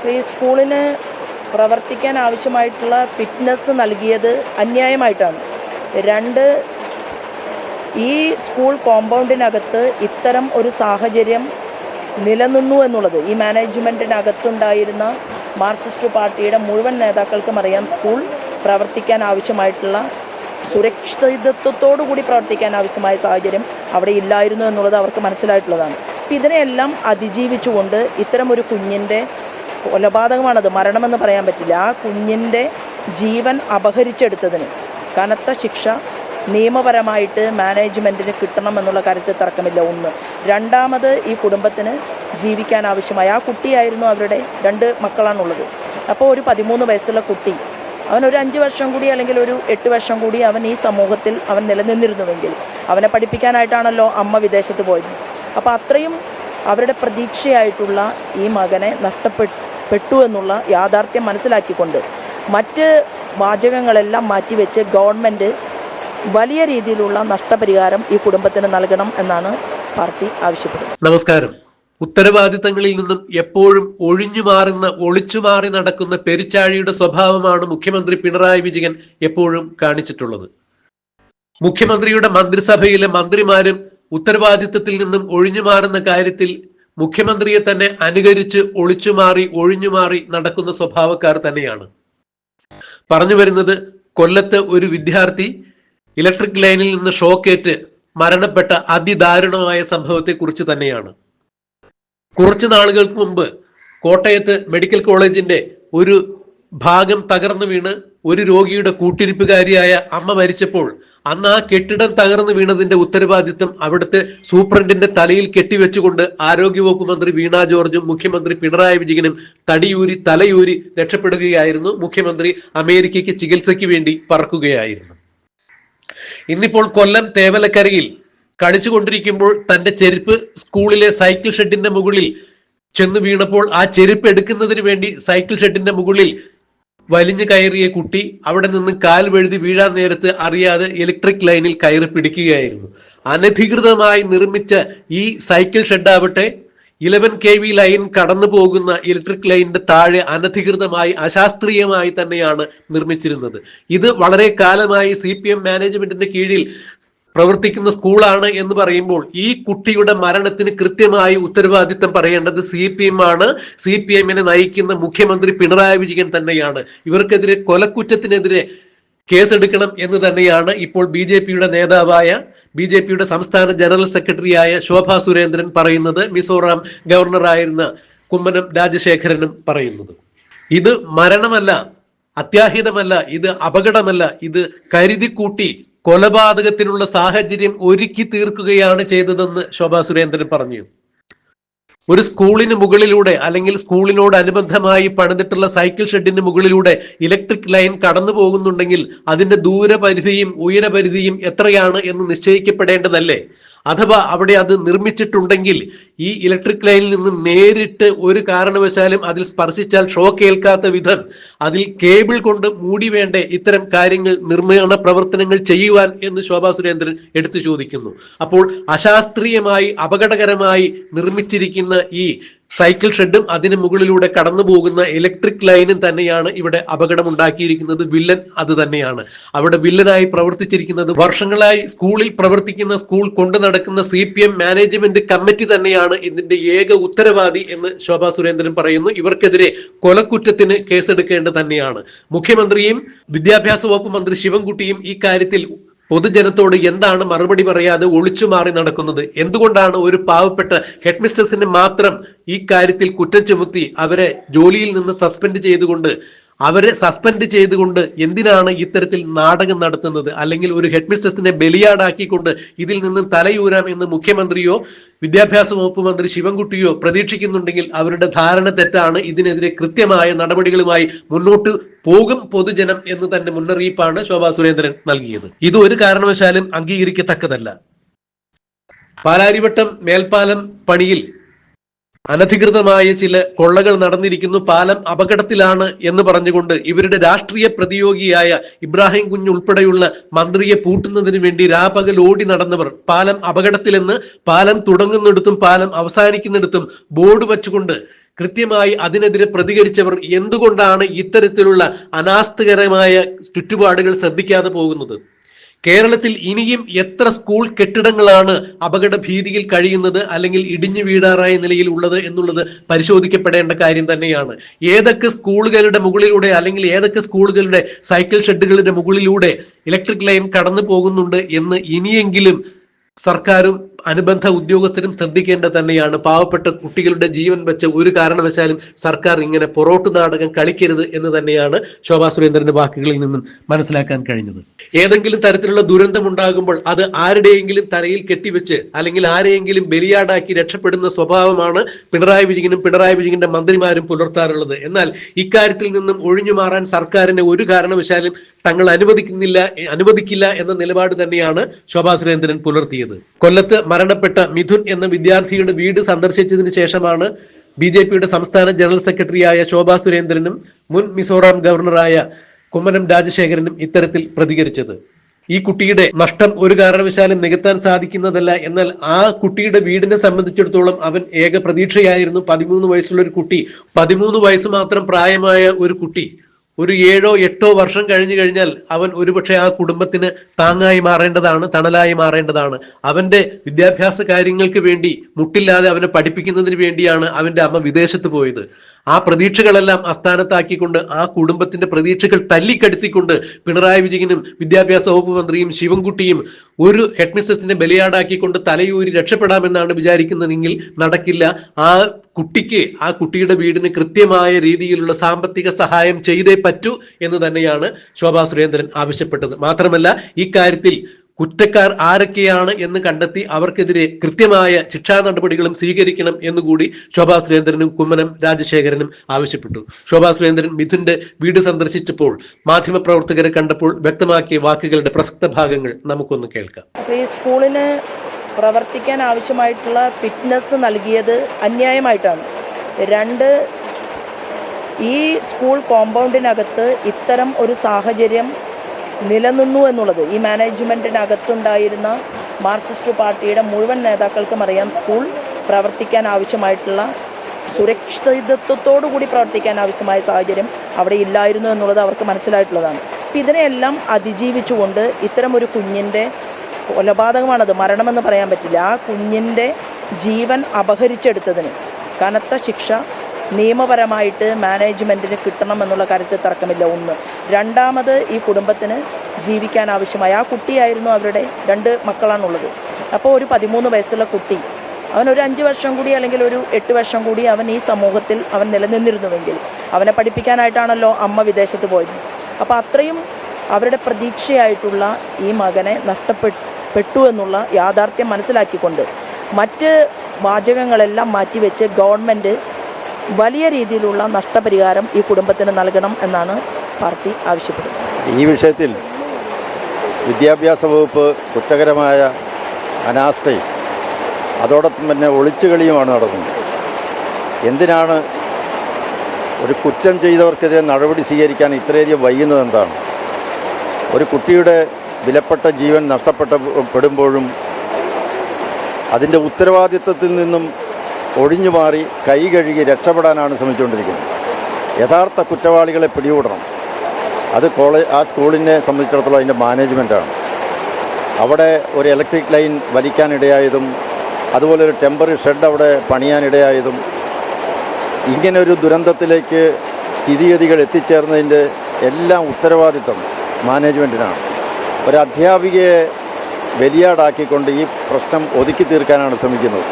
അപ്പോൾ ഈ സ്കൂളിന് പ്രവർത്തിക്കാൻ ആവശ്യമായിട്ടുള്ള ഫിറ്റ്നസ് നൽകിയത് അന്യായമായിട്ടാണ്. രണ്ട് ഈ സ്കൂൾ കോമ്പൗണ്ടിനകത്ത് ഇത്തരം ഒരു സാഹചര്യം നിലനിന്നു എന്നുള്ളത് ഈ മാനേജ്മെന്റിനകത്തുണ്ടായിരുന്ന മാർക്സിസ്റ്റ് പാർട്ടിയുടെ മുഴുവൻ നേതാക്കൾക്കും അറിയാം സ്കൂൾ പ്രവർത്തിക്കാൻ ആവശ്യമായിട്ടുള്ള സുരക്ഷിതത്വത്തോടു കൂടി പ്രവർത്തിക്കാൻ ആവശ്യമായ സാഹചര്യം അവിടെ ഇല്ലായിരുന്നു എന്നുള്ളത് അവർക്ക് മനസ്സിലായിട്ടുള്ളതാണ്. ഇതിനെയെല്ലാം അതിജീവിച്ചുകൊണ്ട് ഇത്തരം ഒരു കുഞ്ഞിന്റെ കൊലപാതകമാണത്. മരണമെന്ന് പറയാൻ പറ്റില്ല. ആ കുഞ്ഞിന്റെ ജീവൻ അപഹരിച്ചെടുത്തതിന് കനത്ത ശിക്ഷ നിയമപരമായിട്ട് മാനേജ്മെന്റിന് കിട്ടണം എന്നുള്ള കാര്യത്തിൽ തർക്കമില്ല. ഒന്ന്. രണ്ടാമത് ഈ കുടുംബത്തിന് ജീവിക്കാൻ ആവശ്യമായ ആ കുട്ടിയായിരുന്നു അവരുടെ രണ്ട് മക്കളാണുള്ളത്. അപ്പോൾ ഒരു പതിമൂന്ന് വയസ്സുള്ള കുട്ടി അവൻ ഒരു അഞ്ച് വർഷം കൂടി അല്ലെങ്കിൽ ഒരു എട്ട് വർഷം കൂടി അവൻ ഈ സമൂഹത്തിൽ അവൻ നിലനിന്നിരുന്നുവെങ്കിൽ അവനെ പഠിപ്പിക്കാനായിട്ടാണല്ലോ അമ്മ വിദേശത്ത് പോയത്. അപ്പോൾ അത്രയും അവരുടെ പ്രതീക്ഷയായിട്ടുള്ള ഈ മകനെ നഷ്ടപ്പെട്ടു. എന്നുള്ള യാഥാർത്ഥ്യം മനസ്സിലാക്കിക്കൊണ്ട് മറ്റ് വാചകങ്ങളെല്ലാം മാറ്റിവെച്ച് ഗവൺമെന്റ് വലിയ രീതിയിലുള്ള നഷ്ടപരിഹാരം ഈ കുടുംബത്തിന് നൽകണം എന്നാണ് പാർട്ടി ആവശ്യപ്പെടുന്നത്. നമസ്കാരം. ഉത്തരവാദിത്തങ്ങളിൽ നിന്നും എപ്പോഴും ഒഴിഞ്ഞു മാറുന്ന ഒളിച്ചു മാറി നടക്കുന്ന പെരുച്ചാഴിയുടെ സ്വഭാവമാണ് മുഖ്യമന്ത്രി പിണറായി വിജയൻ എപ്പോഴും കാണിച്ചിട്ടുള്ളത്. മുഖ്യമന്ത്രിയുടെ മന്ത്രിസഭയിലെ മന്ത്രിമാരും ഉത്തരവാദിത്തത്തിൽ നിന്നും ഒഴിഞ്ഞു മാറുന്ന കാര്യത്തിൽ മുഖ്യമന്ത്രിയെ തന്നെ അനുകരിച്ച് ഒളിച്ചുമാറി ഒഴിഞ്ഞുമാറി നടക്കുന്ന സ്വഭാവക്കാർ തന്നെയാണ്. പറഞ്ഞു വരുന്നത് കൊല്ലത്ത് ഒരു വിദ്യാർത്ഥി ഇലക്ട്രിക് ലൈനിൽ നിന്ന് ഷോക്കേറ്റ് മരണപ്പെട്ട അതിദാരുണമായ സംഭവത്തെ കുറിച്ച് തന്നെയാണ്. കുറച്ചു നാളുകൾക്ക് മുമ്പ് കോട്ടയത്ത് മെഡിക്കൽ കോളേജിന്റെ ഒരു ഭാഗം തകർന്നു വീണ് ഒരു രോഗിയുടെ കൂട്ടിരിപ്പുകാരിയായ അമ്മ മരിച്ചപ്പോൾ അന്ന് ആ കെട്ടിടം തകർന്നു വീണതിന്റെ ഉത്തരവാദിത്വം അവിടുത്തെ സൂപ്രണ്ടിന്റെ തലയിൽ കെട്ടിവെച്ചുകൊണ്ട് ആരോഗ്യവകുപ്പ് മന്ത്രി വീണ ജോർജും മുഖ്യമന്ത്രി പിണറായി വിജയനും തടിയൂരി തലയൂരി രക്ഷപ്പെടുകയായിരുന്നു. മുഖ്യമന്ത്രി അമേരിക്കയ്ക്ക് ചികിത്സയ്ക്ക് വേണ്ടി പറക്കുകയായിരുന്നു. ഇന്നിപ്പോൾ കൊല്ലം തേവലക്കരയിൽ കളിച്ചുകൊണ്ടിരിക്കുമ്പോൾ തന്റെ ചെരുപ്പ് സ്കൂളിലെ സൈക്കിൾ ഷെഡിന്റെ മുകളിൽ ചെന്ന് വീണപ്പോൾ ആ ചെരുപ്പ് എടുക്കുന്നതിന് വേണ്ടി സൈക്കിൾ ഷെഡിന്റെ മുകളിൽ വലിഞ്ഞു കയറിയ കുട്ടി അവിടെ നിന്ന് കാൽ വഴുതി വീഴാൻ നേരത്ത് അറിയാതെ ഇലക്ട്രിക് ലൈനിൽ കയറി പിടിക്കുകയായിരുന്നു. അനധികൃതമായി നിർമ്മിച്ച ഈ സൈക്കിൾ ഷെഡാവട്ടെ ഇലവൻ കെ വി ലൈൻ കടന്നു പോകുന്ന ഇലക്ട്രിക് ലൈനിന്റെ താഴെ അനധികൃതമായി അശാസ്ത്രീയമായി തന്നെയാണ് നിർമ്മിച്ചിരുന്നത്. ഇത് വളരെ കാലമായി സി പി എം മാനേജ്മെന്റിന്റെ കീഴിൽ പ്രവർത്തിക്കുന്ന സ്കൂളാണ് എന്ന് പറയുമ്പോൾ ഈ കുട്ടിയുടെ മരണത്തിന് കൃത്യമായി ഉത്തരവാദിത്തം പറയേണ്ടത് സി പി എം ആണ്. സി പി എമ്മിനെ നയിക്കുന്ന മുഖ്യമന്ത്രി പിണറായി വിജയൻ തന്നെയാണ്. ഇവർക്കെതിരെ കൊലക്കുറ്റത്തിനെതിരെ കേസെടുക്കണം എന്ന് തന്നെയാണ് ഇപ്പോൾ ബി ജെ പിയുടെ നേതാവായ ബി ജെ പിയുടെ സംസ്ഥാന ജനറൽ സെക്രട്ടറിയായ ശോഭാ സുരേന്ദ്രൻ പറയുന്നത്. മിസോറാം ഗവർണറായിരുന്ന കുമ്മനം രാജശേഖരനും പറയുന്നത്. ഇത് മരണമല്ല അത്യാഹിതമല്ല ഇത് അപകടമല്ല ഇത് കരുതിക്കൂട്ടി കൊലപാതകത്തിനുള്ള സാഹചര്യം ഒരുക്കി തീർക്കുകയാണ് ചെയ്തതെന്ന് ശോഭാ സുരേന്ദ്രൻ പറഞ്ഞു. ഒരു സ്കൂളിന് മുകളിലൂടെ അല്ലെങ്കിൽ സ്കൂളിനോട് അനുബന്ധമായി പണിതിട്ടുള്ള സൈക്കിൾ ഷെഡിന് മുകളിലൂടെ ഇലക്ട്രിക് ലൈൻ കടന്നു പോകുന്നുണ്ടെങ്കിൽ അതിന്റെ ദൂരപരിധിയും ഉയരപരിധിയും എത്രയാണ് എന്ന് നിശ്ചയിക്കപ്പെടേണ്ടതല്ലേ? അഥവാ അവിടെ അത് നിർമ്മിച്ചിട്ടുണ്ടെങ്കിൽ ഈ ഇലക്ട്രിക് ലൈനിൽ നിന്ന് നേരിട്ട് ഒരു കാരണവശാലും അതിൽ സ്പർശിച്ചാൽ ഷോക്ക് ഏൽക്കാത്ത വിധം അതിൽ കേബിൾ കൊണ്ട് മൂടി വേണ്ടേ ഇത്തരം കാര്യങ്ങൾ നിർമ്മാണ പ്രവർത്തനങ്ങൾ ചെയ്യുവാൻ എന്ന് ശോഭാ സുരേന്ദ്രൻ എടുത്തു ചോദിക്കുന്നു. അപ്പോൾ അശാസ്ത്രീയമായി അപകടകരമായി നിർമ്മിച്ചിരിക്കുന്ന ഈ സൈക്കിൾ ഷെഡും അതിന് മുകളിലൂടെ കടന്നു പോകുന്ന ഇലക്ട്രിക് ലൈനും തന്നെയാണ് ഇവിടെ അപകടം ഉണ്ടാക്കിയിരിക്കുന്നത് വില്ലൻ അത് തന്നെയാണ്. അവിടെ വില്ലനായി പ്രവർത്തിച്ചിരിക്കുന്നത് വർഷങ്ങളായി സ്കൂളിൽ പ്രവർത്തിക്കുന്ന സ്കൂൾ കൊണ്ടു നടക്കുന്ന C P M management committee തന്നെയാണ് ഇതിന്റെ ഏക ഉത്തരവാദി എന്ന് ശോഭാ സുരേന്ദ്രൻ പറയുന്നു. ഇവർക്കെതിരെ കൊലക്കുറ്റത്തിന് കേസെടുക്കേണ്ടത് തന്നെയാണ്. മുഖ്യമന്ത്രിയും വിദ്യാഭ്യാസ വകുപ്പ് മന്ത്രി ശിവൻകുട്ടിയും ഈ കാര്യത്തിൽ പൊതുജനത്തോട് എന്താണ് മറുപടി പറയാതെ ഒളിച്ചു മാറി നടക്കുന്നത്? എന്തുകൊണ്ടാണ് ഒരു പാവപ്പെട്ട ഹെഡ് മിസ്റ്റേഴ്സിനെ മാത്രം ഈ കാര്യത്തിൽ കുറ്റം ചുമത്തി അവരെ ജോലിയിൽ നിന്ന് സസ്പെൻഡ് ചെയ്തുകൊണ്ട് അവരെ സസ്പെൻഡ് ചെയ്തുകൊണ്ട് എന്തിനാണ് ഇത്തരത്തിൽ നാടകം നടത്തുന്നത്? അല്ലെങ്കിൽ ഒരു ഹെഡ് മിസ്റ്റേഴ്സിനെ ബലിയാടാക്കിക്കൊണ്ട് ഇതിൽ നിന്നും തലയൂരാം എന്ന് മുഖ്യമന്ത്രിയോ വിദ്യാഭ്യാസ വകുപ്പ് മന്ത്രി ശിവൻകുട്ടിയോ പ്രതീക്ഷിക്കുന്നുണ്ടെങ്കിൽ അവരുടെ ധാരണ തെറ്റാണ്. ഇതിനെതിരെ കൃത്യമായ നടപടികളുമായി മുന്നോട്ട് പോകും പൊതുജനം എന്ന് തന്നെ മുന്നറിയിപ്പാണ് ശോഭാ സുരേന്ദ്രൻ നൽകിയത്. ഇത് ഒരു കാരണവശാലും അംഗീകരിക്കത്തക്കതല്ല. പാലാരിവട്ടം മേൽപ്പാലം പണിയിൽ അനധികൃതമായ ചില കൊള്ളകൾ നടന്നിരിക്കുന്നു. പാലം അപകടത്തിലാണ് എന്ന് പറഞ്ഞുകൊണ്ട് ഇവരുടെ രാഷ്ട്രീയ പ്രതിയോഗിയായ ഇബ്രാഹിം കുഞ്ഞ് ഉൾപ്പെടെയുള്ള മന്ത്രിയെ പൂട്ടുന്നതിന് വേണ്ടി രാപകൽ ഓടി നടന്നവർ. പാലം അപകടത്തിലെന്ന് പാലം തുടങ്ങുന്നിടത്തും പാലം അവസാനിക്കുന്നിടത്തും ബോർഡ് വച്ചുകൊണ്ട് കൃത്യമായി അതിനെതിരെ പ്രതികരിച്ചവർ എന്തുകൊണ്ടാണ് ഇത്തരത്തിലുള്ള അനാസ്ഥകരമായ ചുറ്റുപാടുകൾ ശ്രദ്ധിക്കാതെ പോകുന്നത്? കേരളത്തിൽ ഇനിയും എത്ര സ്കൂൾ കെട്ടിടങ്ങളാണ് അപകട ഭീതിയിൽ കഴിയുന്നത് അല്ലെങ്കിൽ ഇടിഞ്ഞു വീടാറായ നിലയിൽ ഉള്ളത് എന്നുള്ളത് പരിശോധിക്കപ്പെടേണ്ട കാര്യം തന്നെയാണ്. ഏതൊക്കെ സ്കൂളുകളുടെ മുകളിലൂടെ അല്ലെങ്കിൽ ഏതൊക്കെ സ്കൂളുകളുടെ സൈക്കിൾ ഷെഡുകളുടെ മുകളിലൂടെ ഇലക്ട്രിക് ലൈൻ കടന്നു പോകുന്നുണ്ട് എന്ന് ഇനിയെങ്കിലും സർക്കാരും അനുബന്ധ ഉദ്യോഗസ്ഥരും ശ്രദ്ധിക്കേണ്ടത് തന്നെയാണ് പാവപ്പെട്ട കുട്ടികളുടെ ജീവൻ വെച്ച ഒരു കാരണവശാലും സർക്കാർ ഇങ്ങനെ പൊറോട്ട് നാടകം കളിക്കരുത് എന്ന് തന്നെയാണ് ശോഭാ സുരേന്ദ്രന്റെ വാക്കുകളിൽ നിന്നും മനസ്സിലാക്കാൻ കഴിഞ്ഞത്. ഏതെങ്കിലും തരത്തിലുള്ള ദുരന്തം ഉണ്ടാകുമ്പോൾ അത് ആരുടെയെങ്കിലും തലയിൽ കെട്ടിവെച്ച് അല്ലെങ്കിൽ ആരെയെങ്കിലും ബലിയാടാക്കി രക്ഷപ്പെടുന്ന സ്വഭാവമാണ് പിണറായി വിജയനും പിണറായി വിജയന്റെ മന്ത്രിമാരും പുലർത്താറുള്ളത്. എന്നാൽ ഇക്കാര്യത്തിൽ നിന്നും ഒഴിഞ്ഞു മാറാൻ സർക്കാരിന് ഒരു കാരണവശാലും തങ്ങൾ അനുവദിക്കുന്നില്ല അനുവദിക്കില്ല എന്ന നിലപാട് തന്നെയാണ് ശോഭാ സുരേന്ദ്രൻ പുലർത്തിയത്. കൊല്ലത്ത് മരണപ്പെട്ട മിഥുൻ എന്ന വിദ്യാർത്ഥിയുടെ വീട് സന്ദർശിച്ചതിന് ശേഷമാണ് ബി ജെ പിയുടെ സംസ്ഥാന ജനറൽ സെക്രട്ടറിയായ ശോഭാ സുരേന്ദ്രനും മുൻ മിസോറാം ഗവർണറായ കുമ്മനം രാജശേഖരനും ഇത്തരത്തിൽ പ്രതികരിച്ചത്. ഈ കുട്ടിയുടെ നഷ്ടം ഒരു കാരണവശാലും നികത്താൻ സാധിക്കുന്നതല്ല എന്നാൽ ആ കുട്ടിയുടെ വീടിനെ സംബന്ധിച്ചിടത്തോളം അവൻ ഏക പ്രതീക്ഷയായിരുന്നു. പതിമൂന്ന് വയസ്സുള്ള ഒരു കുട്ടി പതിമൂന്ന് വയസ്സ് മാത്രം പ്രായമായ ഒരു കുട്ടി ഒരു ഏഴോ എട്ടോ വർഷം കഴിഞ്ഞു കഴിഞ്ഞാൽ അവൻ ഒരുപക്ഷെ ആ കുടുംബത്തിന് താങ്ങായി മാറേണ്ടതാണ് തണലായി മാറേണ്ടതാണ്. അവന്റെ വിദ്യാഭ്യാസ കാര്യങ്ങൾക്ക് വേണ്ടി മുട്ടില്ലാതെ അവനെ പഠിപ്പിക്കുന്നതിന് വേണ്ടിയാണ് അവന്റെ അമ്മ വിദേശത്ത് പോയത്. ആ പ്രതീക്ഷകളെല്ലാം അസ്ഥാനത്താക്കിക്കൊണ്ട് ആ കുടുംബത്തിന്റെ പ്രതീക്ഷകൾ തല്ലിക്കടുത്തിക്കൊണ്ട് പിണറായി വിജയനും വിദ്യാഭ്യാസ വകുപ്പ് മന്ത്രിയും ശിവൻകുട്ടിയും ഒരു ഹെഡ്മിസ്റ്റസിനെ ബലിയാടാക്കിക്കൊണ്ട് തലയൂരി രക്ഷപ്പെടാമെന്നാണ് വിചാരിക്കുന്നതെങ്കിൽ നടക്കില്ല. ആ കുട്ടിക്ക് ആ കുട്ടിയുടെ വീടിന് കൃത്യമായ രീതിയിലുള്ള സാമ്പത്തിക സഹായം ചെയ്തേ പറ്റൂ എന്ന് തന്നെയാണ് ശോഭാ സുരേന്ദ്രൻ ആവശ്യപ്പെട്ടത്. മാത്രമല്ല ഇക്കാര്യത്തിൽ കുറ്റക്കാർ ആരൊക്കെയാണ് എന്ന് കണ്ടെത്തി അവർക്കെതിരെ കൃത്യമായ ശിക്ഷാ നടപടികളും സ്വീകരിക്കണം എന്നുകൂടി ശോഭാ സുരേന്ദ്രനും കുമ്മനം രാജശേഖരനും ആവശ്യപ്പെട്ടു. ശോഭാ സുരേന്ദ്രൻ മിഥുന്റെ വീട് സന്ദർശിച്ചപ്പോൾ മാധ്യമപ്രവർത്തകരെ കണ്ടപ്പോൾ വ്യക്തമാക്കിയ വാക്കുകളുടെ പ്രസക്ത ഭാഗങ്ങൾ നമുക്കൊന്ന് കേൾക്കാം. ഈ സ്കൂളിന് പ്രവർത്തിക്കാൻ ആവശ്യമായിട്ടുള്ള ഫിറ്റ്നസ് നൽകിയത് അന്യായമായിട്ടാണ്. രണ്ട് ഈ സ്കൂൾ കോമ്പൗണ്ടിനകത്ത് ഇത്തരം ഒരു സാഹചര്യം നിലനിന്നു എന്നുള്ളത്. ഈ മാനേജ്മെന്റിനകത്തുണ്ടായിരുന്ന മാർക്സിസ്റ്റ് പാർട്ടിയുടെ മുഴുവൻ നേതാക്കൾക്കും അറിയാം സ്കൂൾ പ്രവർത്തിക്കാൻ ആവശ്യമായിട്ടുള്ള സുരക്ഷിതത്വത്തോടു കൂടി പ്രവർത്തിക്കാൻ ആവശ്യമായ സാഹചര്യം അവിടെ ഇല്ലായിരുന്നു എന്നുള്ളത് അവർക്ക് മനസ്സിലായിട്ടുള്ളതാണ്. അപ്പം ഇതിനെയെല്ലാം അതിജീവിച്ചുകൊണ്ട് ഇത്തരമൊരു കുഞ്ഞിന്റെ കൊലപാതകമാണത്. മരണമെന്ന് പറയാൻ പറ്റില്ല. ആ കുഞ്ഞിന്റെ ജീവൻ അപഹരിച്ചെടുത്തതിന് കനത്ത ശിക്ഷ നിയമപരമായിട്ട് മാനേജ്മെന്റിന് കിട്ടണമെന്നുള്ള കാര്യത്തിൽ തർക്കമില്ല. ഒന്ന്. രണ്ടാമത് ഈ കുടുംബത്തിന് ജീവിക്കാൻ ആവശ്യമായ ആ കുട്ടിയായിരുന്നു അവരുടെ രണ്ട് മക്കളാണുള്ളത്. അപ്പോൾ ഒരു പതിമൂന്ന് വയസ്സുള്ള കുട്ടി അവൻ ഒരു അഞ്ച് വർഷം കൂടി അല്ലെങ്കിൽ ഒരു എട്ട് വർഷം കൂടി അവൻ ഈ സമൂഹത്തിൽ അവൻ നിലനിന്നിരുന്നുവെങ്കിൽ അവനെ പഠിപ്പിക്കാനായിട്ടാണല്ലോ അമ്മ വിദേശത്ത് പോയത്. അപ്പോൾ അത്രയും അവരുടെ പ്രതീക്ഷയായിട്ടുള്ള ഈ മകനെ നഷ്ടപ്പെട്ടു എന്നുള്ള യാഥാർത്ഥ്യം മനസ്സിലാക്കിക്കൊണ്ട് മറ്റ് വാചകങ്ങളെല്ലാം മാറ്റിവെച്ച് ഗവൺമെന്റ് വലിയ രീതിയിലുള്ള നഷ്ടപരിഹാരം ഈ കുടുംബത്തിന് നൽകണം എന്നാണ് പാർട്ടി ആവശ്യപ്പെടുന്നത്. ഈ വിഷയത്തിൽ വിദ്യാഭ്യാസ വകുപ്പ് കുറ്റകരമായ അനാസ്ഥയും അതോടൊപ്പം തന്നെ ഒളിച്ചുകളിയുമാണ് നടക്കുന്നത്. എന്തിനാണ് ഒരു കുറ്റം ചെയ്തവർക്കെതിരെ നടപടി സ്വീകരിക്കാൻ ഇത്രയധികം വൈകുന്നത് എന്താണ് ഒരു കുട്ടിയുടെ വിലപ്പെട്ട ജീവൻ നഷ്ടപ്പെട്ട പെടുമ്പോഴും അതിന്റെ ഉത്തരവാദിത്വത്തിൽ നിന്നും ഒഴിഞ്ഞു മാറി കൈ കഴുകി രക്ഷപ്പെടാനാണ് ശ്രമിച്ചുകൊണ്ടിരിക്കുന്നത്. യഥാർത്ഥ കുറ്റവാളികളെ പിടികൂടണം. അത് കോളേജ് ആ സ്കൂളിനെ സംബന്ധിച്ചിടത്തോളം അതിന്റെ മാനേജ്മെന്റാണ് അവിടെ ഒരു ഇലക്ട്രിക് ലൈൻ വലിക്കാനിടയായതും അതുപോലെ ഒരു ടെമ്പററി ഷെഡ് അവിടെ പണിയാനിടയായതും ഇങ്ങനെ ഒരു ദുരന്തത്തിലേക്ക് സ്ഥിതിഗതികൾ എത്തിച്ചേർന്നതിന്റെ എല്ലാം ഉത്തരവാദിത്വം മാനേജ്മെന്റിനാണ് ഒരു അധ്യാപികയെ ബലിയാടാക്കിക്കൊണ്ട് ഈ പ്രശ്നം ഒതുക്കി തീർക്കാനാണ് ശ്രമിക്കുന്നത്.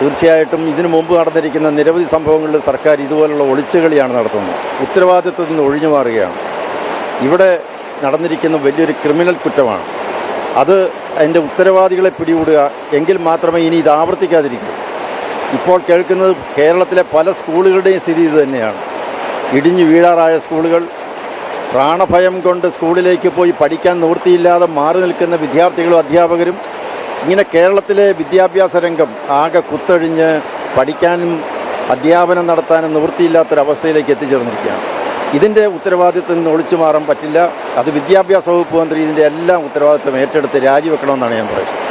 തീർച്ചയായിട്ടും ഇതിനു മുമ്പ് നടന്നിരിക്കുന്ന നിരവധി സംഭവങ്ങളിൽ സർക്കാർ ഇതുപോലുള്ള ഒളിച്ചുകളിയാണ് നടത്തുന്നത്. ഉത്തരവാദിത്വത്തിൽ നിന്ന് ഒഴിഞ്ഞു മാറുകയാണ്. ഇവിടെ നടന്നിരിക്കുന്ന വലിയൊരു ക്രിമിനൽ കുറ്റമാണ്. അത് അതിന്റെ ഉത്തരവാദികളെ പിടികൂടുക എങ്കിൽ മാത്രമേ ഇനി ഇത് ആവർത്തിക്കാതിരിക്കൂ. ഇപ്പോൾ കേൾക്കുന്നത് കേരളത്തിലെ പല സ്കൂളുകളുടെയും സ്ഥിതി ഇത് തന്നെയാണ്. ഇടിഞ്ഞു വീഴാറായ സ്കൂളുകൾ പ്രാണഭയം കൊണ്ട് സ്കൂളിലേക്ക് പോയി പഠിക്കാൻ നിവൃത്തിയില്ലാതെ മാറി നിൽക്കുന്ന വിദ്യാർത്ഥികളും അധ്യാപകരും ഇങ്ങനെ കേരളത്തിലെ വിദ്യാഭ്യാസ രംഗം ആകെ കുത്തഴിഞ്ഞ് പഠിക്കാനും അധ്യാപനം നടത്താനും നിവൃത്തിയില്ലാത്തൊരവസ്ഥയിലേക്ക് എത്തിച്ചേർന്നിരിക്കുകയാണ്. ഇതിന്റെ ഉത്തരവാദിത്വം നിന്ന് ഒളിച്ചു മാറാൻ പറ്റില്ല. അത് വിദ്യാഭ്യാസ വകുപ്പ് മന്ത്രി ഇതിന്റെ എല്ലാം ഉത്തരവാദിത്വം ഏറ്റെടുത്ത് രാജിവെക്കണമെന്നാണ് ഞാൻ പറയുന്നത്.